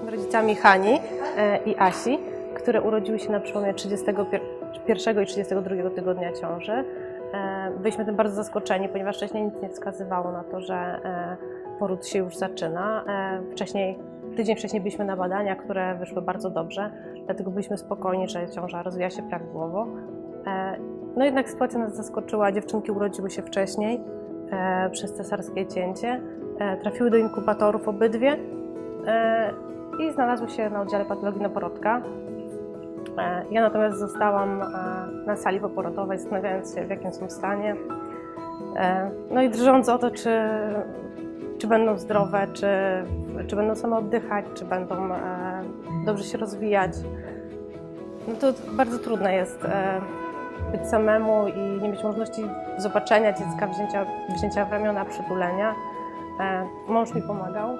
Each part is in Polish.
rodzicami Hani e, i Asi, które urodziły się na przełomie 31 i 32 tygodnia ciąży. E, Byliśmy tym bardzo zaskoczeni, ponieważ wcześniej nic nie wskazywało na to, że e, poród się już zaczyna. Wcześniej, tydzień wcześniej byliśmy na badaniach, które wyszły bardzo dobrze, dlatego byliśmy spokojni, że ciąża rozwija się prawidłowo. No jednak sytuacja nas zaskoczyła. Dziewczynki urodziły się wcześniej przez cesarskie cięcie. Trafiły do inkubatorów obydwie i znalazły się na oddziale patologii noworodka. E, Ja natomiast zostałam e, na sali poporodowej, zastanawiając się, w jakim są stanie. E, No i drżąc o to, czy, czy będą zdrowe, czy, czy będą same oddychać, czy będą dobrze się rozwijać. No to bardzo trudne jest być samemu i nie mieć możliwości zobaczenia dziecka, wzięcia, wzięcia w ramiona, przytulenia. E, Mąż mi pomagał,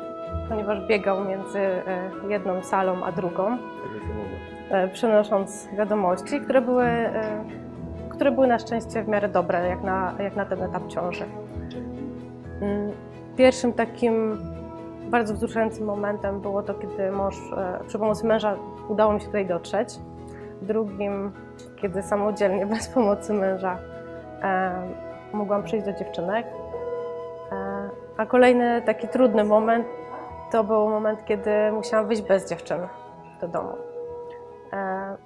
ponieważ biegał między e, jedną salą a drugą e, przynosząc wiadomości, które były, które były na szczęście w miarę dobre, jak na, jak na ten etap ciąży. Mm, Pierwszym takim bardzo wzruszającym momentem było to, kiedy mąż, przy pomocy męża udało mi się tutaj dotrzeć. Drugim, kiedy samodzielnie, bez pomocy męża, mogłam przyjść do dziewczynek. A kolejny taki trudny moment to był moment, kiedy musiałam wyjść bez dziewczyny do domu. E,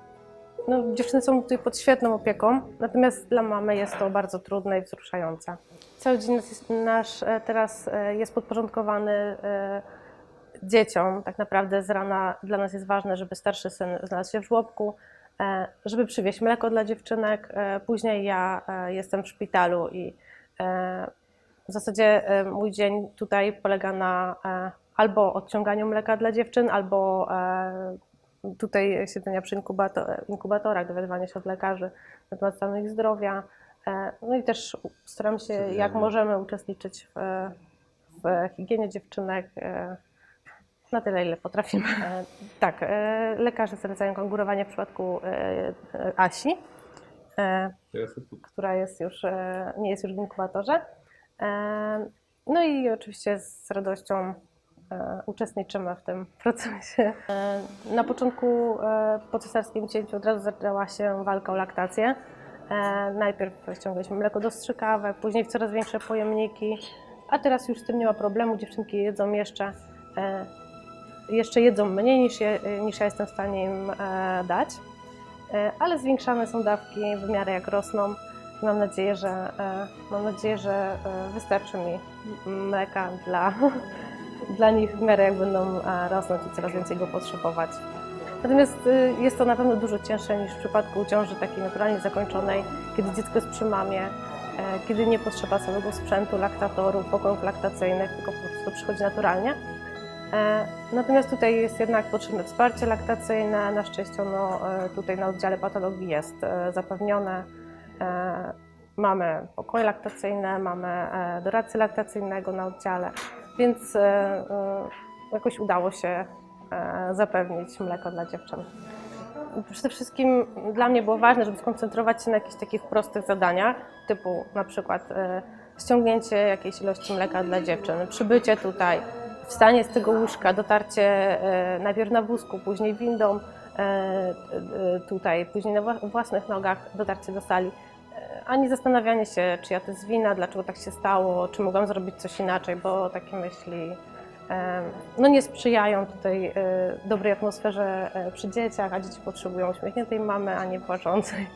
No, dziewczyny są tutaj pod świetną opieką, natomiast dla mamy jest to bardzo trudne i wzruszające. Cały dzień nasz e, teraz e, jest podporządkowany dzieciom. Tak naprawdę z rana dla nas jest ważne, żeby starszy syn znalazł się w żłobku, żeby przywieźć mleko dla dziewczynek. Później ja jestem w szpitalu i w zasadzie e, mój dzień tutaj polega na e, albo odciąganiu mleka dla dziewczyn, albo e, tutaj siedzenia przy inkubato- inkubatorach, dowiadywania się od lekarzy na temat stanu ich zdrowia. No i też staram się, jak możemy, uczestniczyć w, w higienie dziewczynek na tyle, ile potrafimy. Tak, lekarze zalecają konkurowanie w przypadku Asi, która jest już, nie jest już w inkubatorze. E, No i oczywiście z radością e, uczestniczymy w tym procesie. E, Na początku po cesarskim cięciu od razu zaczęła się walka o laktację. Najpierw ściągaliśmy mleko do strzykawek, później w coraz większe pojemniki, a teraz już z tym nie ma problemu. Dziewczynki jedzą jeszcze, jeszcze jedzą mniej niż, je, niż ja jestem w stanie im dać, ale zwiększane są dawki w miarę jak rosną. Mam nadzieję, że, e, mam nadzieję, że e, wystarczy mi mleka dla, dla nich w miarę jak będą e, rosnąć i coraz więcej go potrzebować. Natomiast jest to na pewno dużo cięższe niż w przypadku ciąży takiej naturalnie zakończonej, kiedy dziecko jest przy mamie, kiedy nie potrzeba całego sprzętu, laktatorów, pokojów laktacyjnych, tylko po prostu przychodzi naturalnie. Natomiast tutaj jest jednak potrzebne wsparcie laktacyjne. Na szczęście ono tutaj na oddziale patologii jest zapewnione. E, Mamy pokoje laktacyjne, mamy e, doradcę laktacyjnego na oddziale, więc e, jakoś udało się zapewnić mleko dla dziewczyn. Przede wszystkim dla mnie było ważne, żeby skoncentrować się na jakichś takich prostych zadaniach, typu na przykład ściągnięcie jakiejś ilości mleka dla dziewczyn, przybycie tutaj, wstanie z tego łóżka, dotarcie e, najpierw na wózku, później windą e, e, tutaj, później na wła- własnych nogach, dotarcie do sali. Ani zastanawianie się, czy ja to jest wina, dlaczego tak się stało, czy mogłam zrobić coś inaczej, bo takie myśli no nie sprzyjają tutaj dobrej atmosferze przy dzieciach, a dzieci potrzebują uśmiechniętej mamy, a nie płaczącej.